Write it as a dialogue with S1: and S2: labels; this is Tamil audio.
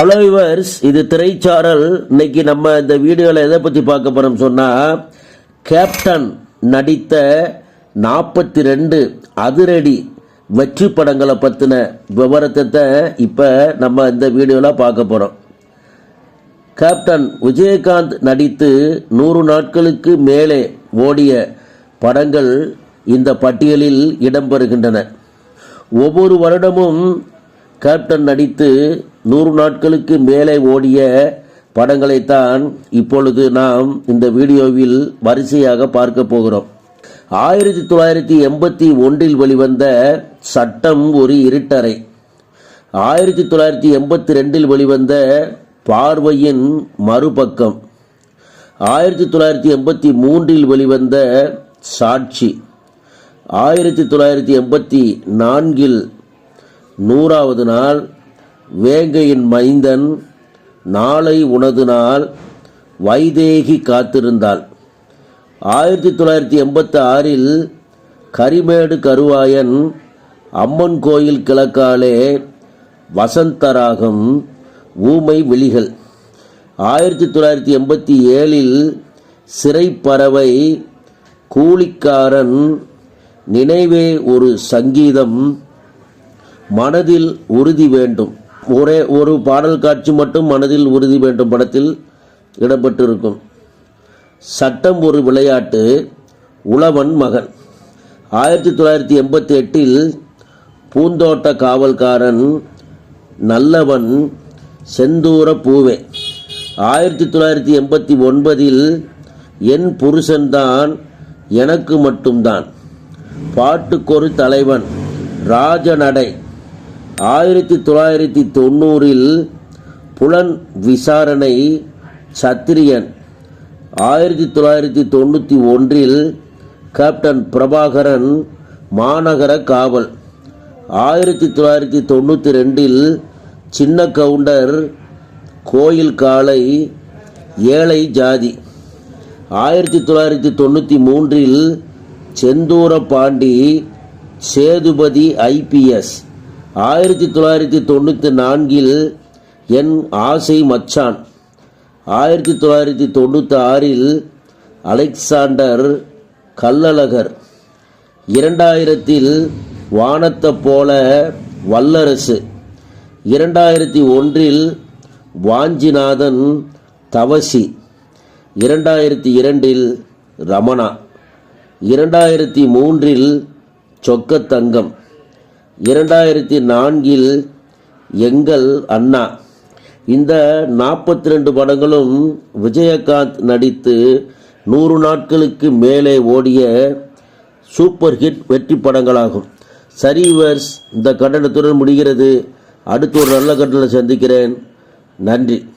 S1: ஹலோ யுவர்ஸ் இது திரைச்சாரல். இன்னைக்கு நம்ம இந்த வீடியோவில் எதை பற்றி பார்க்க போகிறோம் சொன்னால் கேப்டன் நடித்த நாற்பத்தி ரெண்டு அதிரடி வெற்றி படங்களை பற்றின விவரத்தை இப்போ நம்ம இந்த வீடியோவில் பார்க்க போகிறோம் கேப்டன் விஜயகாந்த் நடித்து நூறு நாட்களுக்கு மேலே ஓடிய படங்கள் இந்த பட்டியலில் இடம்பெறுகின்றன. ஒவ்வொரு வருடமும் கேப்டன் நடித்து நூறு நாட்களுக்கு மேலே ஓடிய படங்களைத்தான் இப்பொழுது நாம் இந்த வீடியோவில் வரிசையாக பார்க்க போகிறோம். ஆயிரத்தி தொள்ளாயிரத்தி எண்பத்தி ஒன்றில் வெளிவந்த சட்டம் ஒரு இருட்டறை. ஆயிரத்தி தொள்ளாயிரத்தி எண்பத்தி ரெண்டில் வெளிவந்த பார்வையின் மறுபக்கம். ஆயிரத்தி தொள்ளாயிரத்தி எண்பத்தி மூன்றில் வெளிவந்த சாட்சி. ஆயிரத்தி தொள்ளாயிரத்தி எண்பத்தி நான்கில் நூறாவது நாள் வேங்கையின் மைந்தன் நாளை உனது நாள் வைதேகி காத்திருந்தாள். ஆயிரத்தி தொள்ளாயிரத்தி எண்பத்தி ஆறில் கரிமேடு கருவாயன் அம்மன் கோயில் கிழக்காலே வசந்தராகம் ஊமை விழிகள். ஆயிரத்தி தொள்ளாயிரத்தி எண்பத்தி ஏழில் சிறைப்பறவை கூலிக்காரன் நினைவே ஒரு சங்கீதம் மனதில் உறுதி வேண்டும். ஒரே ஒரு பாடல் காட்சி மட்டும் மனதில் உறுதி வேண்டும் படத்தில் இடம்பெற்றிருக்கும். சட்டம் ஒரு விளையாட்டு உழவன் மகன். ஆயிரத்தி தொள்ளாயிரத்தி எண்பத்தி எட்டில் பூந்தோட்ட காவல்காரன் நல்லவன் செந்தூர பூவே. ஆயிரத்தி தொள்ளாயிரத்தி எண்பத்தி ஒன்பதில் என் புருஷன்தான் எனக்கு மட்டும்தான். பாட்டுக்கொரு தலைவன் ராஜநடை ஆயிரத்தி தொள்ளாயிரத்தி தொண்ணூறில் புலன் விசாரணை சத்திரியன். ஆயிரத்தி தொள்ளாயிரத்தி தொண்ணூற்றி ஒன்றில் கேப்டன் பிரபாகரன் மாநகர காவல். ஆயிரத்தி தொள்ளாயிரத்தி தொண்ணூற்றி ரெண்டில் சின்ன கவுண்டர் கோயில் காலை ஏழை ஜாதி. ஆயிரத்தி தொள்ளாயிரத்தி தொண்ணூற்றி மூன்றில் செந்தூர பாண்டி சேதுபதி ஐபிஎஸ் ஆயிரத்தி தொள்ளாயிரத்தி தொண்ணூற்றி நான்கில் என் ஆசை மச்சான். ஆயிரத்தி தொள்ளாயிரத்தி தொண்ணூற்றி ஆறில் அலெக்சாண்டர் கல்லழகர் இரண்டாயிரத்தில் வானத்தை போல வல்லரசு. இரண்டாயிரத்தி ஒன்றில் வாஞ்சிநாதன் தவசி. இரண்டாயிரத்தி இரண்டில் ரமணா. இரண்டாயிரத்தி மூன்றில் சொக்கத்தங்கம். இரண்டாயிரத்தி நான்கில் எங்கள் அண்ணா. இந்த நாற்பத்தி ரெண்டு படங்களும் விஜயகாந்த் நடித்து நூறு நாட்களுக்கு மேலே ஓடிய சூப்பர் ஹிட் வெற்றி படங்களாகும். சரிவர்ஸ் இந்த கட்டணத்துடன் முடிகிறது. அடுத்து ஒரு நல்ல கட்டணம் சந்திக்கிறேன். நன்றி.